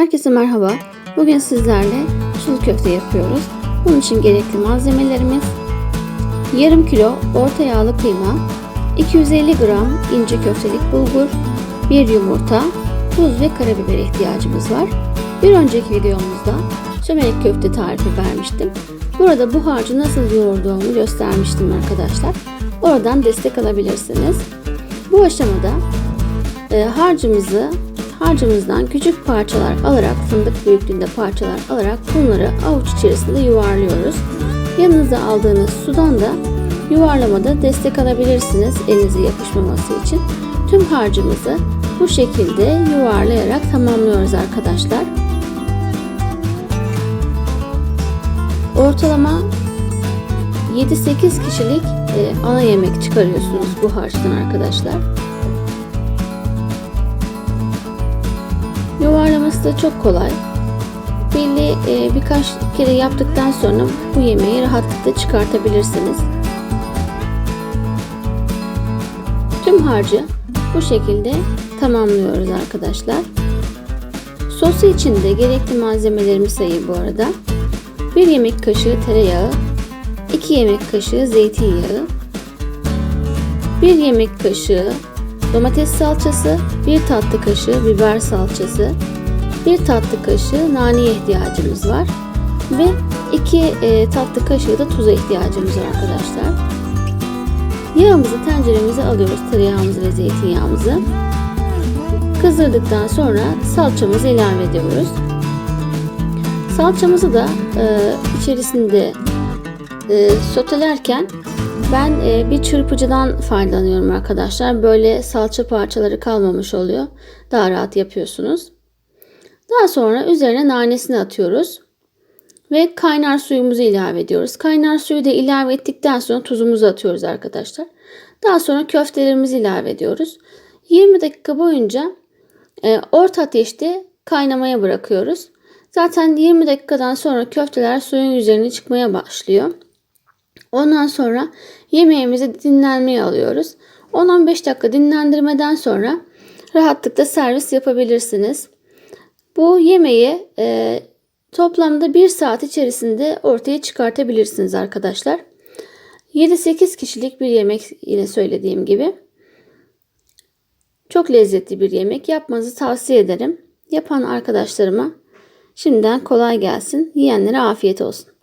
Herkese merhaba. Bugün sizlerle sulu köfte yapıyoruz. Bunun için gerekli malzemelerimiz yarım kilo orta yağlı kıyma, 250 gram ince köftelik bulgur, bir yumurta, tuz ve karabiber ihtiyacımız var. Bir önceki videomuzda çömelek köfte tarifi vermiştim. Burada bu harcı nasıl yoğurduğumu göstermiştim arkadaşlar. Oradan destek alabilirsiniz. Bu aşamada e, harcımızı harcımızdan küçük parçalar alarak fındık büyüklüğünde parçalar alarak bunları avuç içerisinde yuvarlıyoruz. Yanınıza aldığınız sudan da yuvarlamada destek alabilirsiniz elinize yapışmaması için. Tüm harcımızı bu şekilde yuvarlayarak tamamlıyoruz arkadaşlar. Ortalama 7-8 kişilik e, ana yemek çıkarıyorsunuz bu harçtan arkadaşlar. Yuvarlaması da çok kolay. Belli e, birkaç kere yaptıktan sonra bu yemeği rahatlıkla çıkartabilirsiniz. Tüm harcı bu şekilde tamamlıyoruz arkadaşlar. Sosu için de gerekli malzemelerimi sayayım bu arada. 1 yemek kaşığı tereyağı, 2 yemek kaşığı zeytinyağı, 1 yemek kaşığı domates salçası, 1 tatlı kaşığı biber salçası, 1 tatlı kaşığı naneye ihtiyacımız var ve 2 e, tatlı kaşığı da tuza ihtiyacımız var arkadaşlar. Yağımızı tenceremize alıyoruz, tereyağımızı ve zeytinyağımızı. Kızdırdıktan sonra salçamızı ilave ediyoruz. Salçamızı da e, içerisinde e, sotelerken ben e, bir çırpıcıdan faydalanıyorum arkadaşlar. Böyle salça parçaları kalmamış oluyor. Daha rahat yapıyorsunuz. Daha sonra üzerine nanesini atıyoruz. Ve kaynar suyumuzu ilave ediyoruz. Kaynar suyu da ilave ettikten sonra tuzumuzu atıyoruz arkadaşlar. Daha sonra köftelerimizi ilave ediyoruz. 20 dakika boyunca e, orta ateşte kaynamaya bırakıyoruz. Zaten 20 dakikadan sonra köfteler suyun üzerine çıkmaya başlıyor. Ondan sonra yemeğimizi dinlenmeye alıyoruz. 10-15 dakika dinlendirmeden sonra rahatlıkla servis yapabilirsiniz. Bu yemeği e, toplamda 1 saat içerisinde ortaya çıkartabilirsiniz arkadaşlar. 7-8 kişilik bir yemek yine söylediğim gibi. Çok lezzetli bir yemek yapmanızı tavsiye ederim. Yapan arkadaşlarıma şimdiden kolay gelsin. Yiyenlere afiyet olsun.